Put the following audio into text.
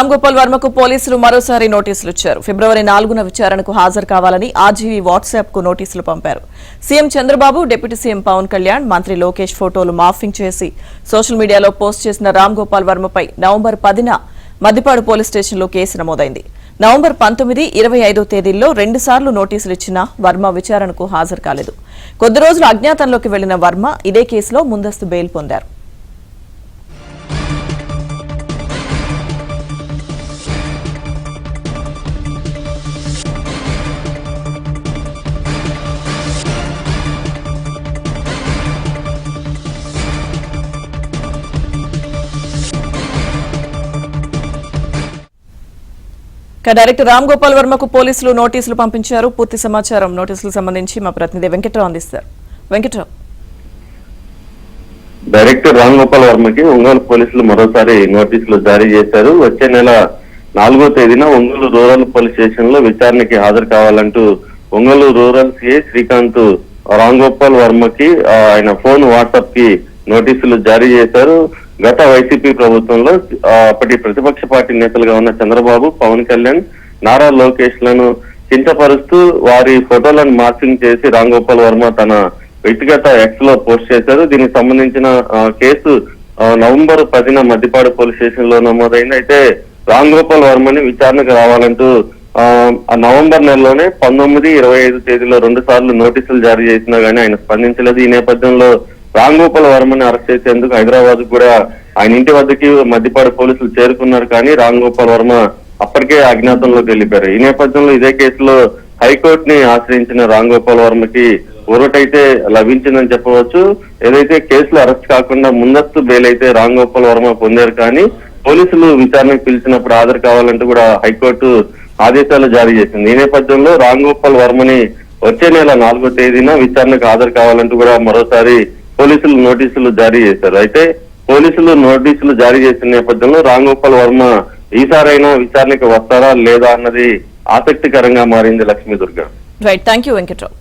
రామ్ గోపాల్ వర్మకు పోలీసులు మరోసారి నోటీసులు ఇచ్చారు ఫిబ్రవరి నాలుగున విచారణకు హాజరు కావాలని ఆర్జీవీ వాట్సాప్కు నోటీసులు పంపారు. CM Chandrababu deputy CM Pavan Kalyan మంత్రి లోకేష్ ఫోటోలు మాఫింగ్ చేసి సోషల్ మీడియాలో పోస్ట్ చేసిన రామ్ గోపాల్ వర్మపై నవంబర్ పదిన మద్దిపాడు పోలీస్ స్టేషన్లో కేసు నమోదైంది. నవంబర్ పంతొమ్మిది ఇరవై ఐదో తేదీల్లో రెండుసార్లు నోటీసులు ఇచ్చిన వర్మ విచారణకు హాజరు కాలేదు. కొద్ది రోజులు అజ్ఞాతంలోకి వెళ్ళిన వర్మ ఇదే కేసులో ముందస్తు బెయిల్ పొందారు. డైరెక్టర్ రామ్ గోపాల్ వర్మకు పోలీసులు నోటీసులు పంపించారు. పూర్తి సమాచారం నోటీసులకు సంబంధించి మా ప్రతినిధి వెంకట్రావు అందిస్తారు. వెంకట్రావు. డైరెక్టర్ రామ్ గోపాల్ వర్మకి ఒంగోలు పోలీసులు మరోసారి నోటీసులు జారీ చేశారు. వచ్చే నెల నాలుగో తేదీన ఒంగోలు రూరల్ పోలీస్ స్టేషన్లో విచారణకి హాజరు కావాలంటూ ఒంగోలు రూరల్ సిఐ శ్రీకాంత్ రామ్ గోపాల్ వర్మకి ఆయన ఫోన్ వాట్సాప్కి నోటీసులు జారీ చేశారు. గత వైసీపీ ప్రభుత్వంలో అప్పటి ప్రతిపక్ష పార్టీ నేతలుగా ఉన్న చంద్రబాబు పవన్ కళ్యాణ్ నారా లోకేష్లను చింతపరుస్తూ వారి ఫోటోలను మార్చింగ్ చేసి రామ్ గోపాల్ వర్మ తన వ్యక్తిగత ఎక్స్లో పోస్ట్ చేశారు. దీనికి సంబంధించిన కేసు నవంబర్ పదిన మద్దిపాడు పోలీస్ స్టేషన్లో నమోదైంది. అయితే రామ్ గోపాల్ వర్మని విచారణకు రావాలంటూ ఆ, ఆ నవంబర్ నెలలోనే పంతొమ్మిది ఇరవై ఐదు తేదీలో రెండు సార్లు నోటీసులు జారీ చేసినా గానీ ఆయన స్పందించలేదు. ఈ నేపథ్యంలో రాంగోపాల్ వర్మని అరెస్ట్ చేసేందుకు హైదరాబాద్ కూడా ఆయన ఇంటి వద్దకి మధ్యపాడు పోలీసులు చేరుకున్నారు కానీ రాంగోపాల్ వర్మ అప్పటికే అజ్ఞాతంలోకి వెళ్ళిపోయారు. ఈ నేపథ్యంలో ఇదే కేసులో హైకోర్టుని ఆశ్రయించిన రాంగోపాల్ వర్మకి ఊరటైతే లభించిందని చెప్పవచ్చు. ఏదైతే కేసులు అరెస్ట్ కాకుండా ముందస్తు బెయిల్ అయితే రాంగోపాల్ వర్మ పొందారు కానీ పోలీసులు విచారణకు పిలిచినప్పుడు హాజరు కావాలంటూ కూడా హైకోర్టు ఆదేశాలు జారీ చేసింది. ఈ నేపథ్యంలో రామ్ గోపాల్ వర్మని వచ్చే నెల నాలుగో తేదీన విచారణకు హాజరు కావాలంటూ కూడా మరోసారి పోలీసులు నోటీసులు జారీ చేశారు. అయితే పోలీసులు నోటీసులు జారీ చేసిన నేపథ్యంలో రామ్ గోపాల్ వర్మ ఈసారైనా విచారణకు వస్తారా లేదా అన్నది ఆసక్తికరంగా మారింది Lakshmi Durga right thank you Venkatrao